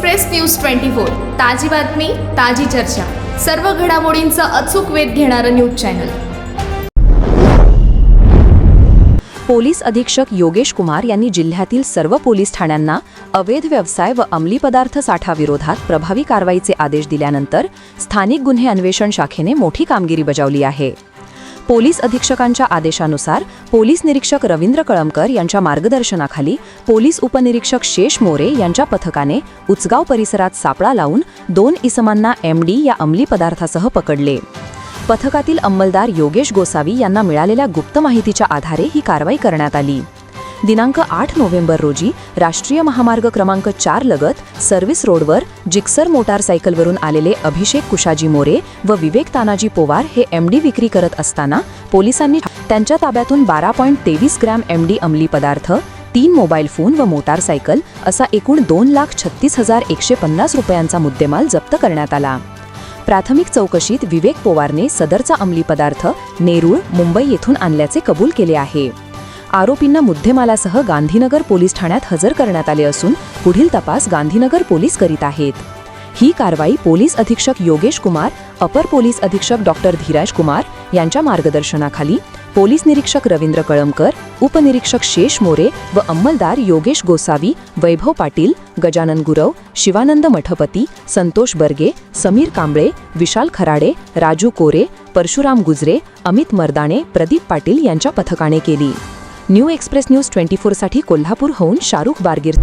Express news twenty four ताजी बातमी ताजी चर्चा. सर्व घडामोडींचा अचूक वेध घेणारं न्यूज चॅनल. पोलीस अधीक्षक योगेश कुमार यांनी जिल्ह्यातील सर्व पोलीस ठाण्यांना अवैध व्यवसाय व अंमली पदार्थ साठाविरोधात प्रभावी कारवाईचे आदेश दिल्यानंतर स्थानिक गुन्हे अन्वेषण शाखेने मोठी कामगिरी बजावली आहे. पोलीस अधीक्षकांच्या आदेशानुसार पोलीस निरीक्षक रवींद्र कळमकर यांच्या मार्गदर्शनाखाली पोलीस उपनिरीक्षक शेष मोरे यांच्या पथकाने उचगाव परिसरात सापळा लावून दोन इसमांना एमडी या अंमली पदार्थासह पकडले. पथकातील अंमलदार योगेश गोसावी यांना मिळालेल्या गुप्त माहितीच्या आधारे ही कारवाई करण्यात आली. दिनांक आठ नोव्हेंबर रोजी राष्ट्रीय महामार्ग क्रमांक चार लगत सर्व्हिस रोडवर जिक्सर मोटारसायकलवरून आलेले अभिषेक कुशाजी मोरे व विवेक तानाजी पोवार हे एमडी विक्री करत असताना पोलिसांनी त्यांच्या ताब्यातून बारा पॉईंट तेवीस ग्रॅम एमडी अंमली पदार्थ तीन मोबाईल फोन व मोटारसायकल असा एकूण दोन लाख छत्तीस हजार एकशे पन्नास रुपयांचा मुद्देमाल जप्त करण्यात आला. प्राथमिक चौकशीत विवेक पोवारने सदरचा अंमली पदार्थ नेरूळ मुंबई येथून आणल्याचे कबूल केले आहे. आरोपींना मुद्देमालासह गांधीनगर पोलीस ठाण्यात हजर करण्यात आले असून पुढील तपास गांधीनगर पोलीस करीत आहेत. ही कारवाई पोलीस अधीक्षक योगेश कुमार अपर पोलीस अधीक्षक डॉक्टर धीराज कुमार यांच्या मार्गदर्शनाखाली पोलीस निरीक्षक रवींद्र कळमकर उपनिरीक्षक शेष मोरे व अंमलदार योगेश गोसावी वैभव पाटील गजानन गुरव शिवानंद मठपती संतोष बर्गे समीर कांबळे विशाल खराडे राजू कोरे परशुराम गुजरे अमित मर्दाणे प्रदीप पाटील यांच्या पथकाने केली. न्यू एक्सप्रेस न्यूज ट्वेंटी फोरसाठी कोल्हापूरहून शाहरुख बारगीर.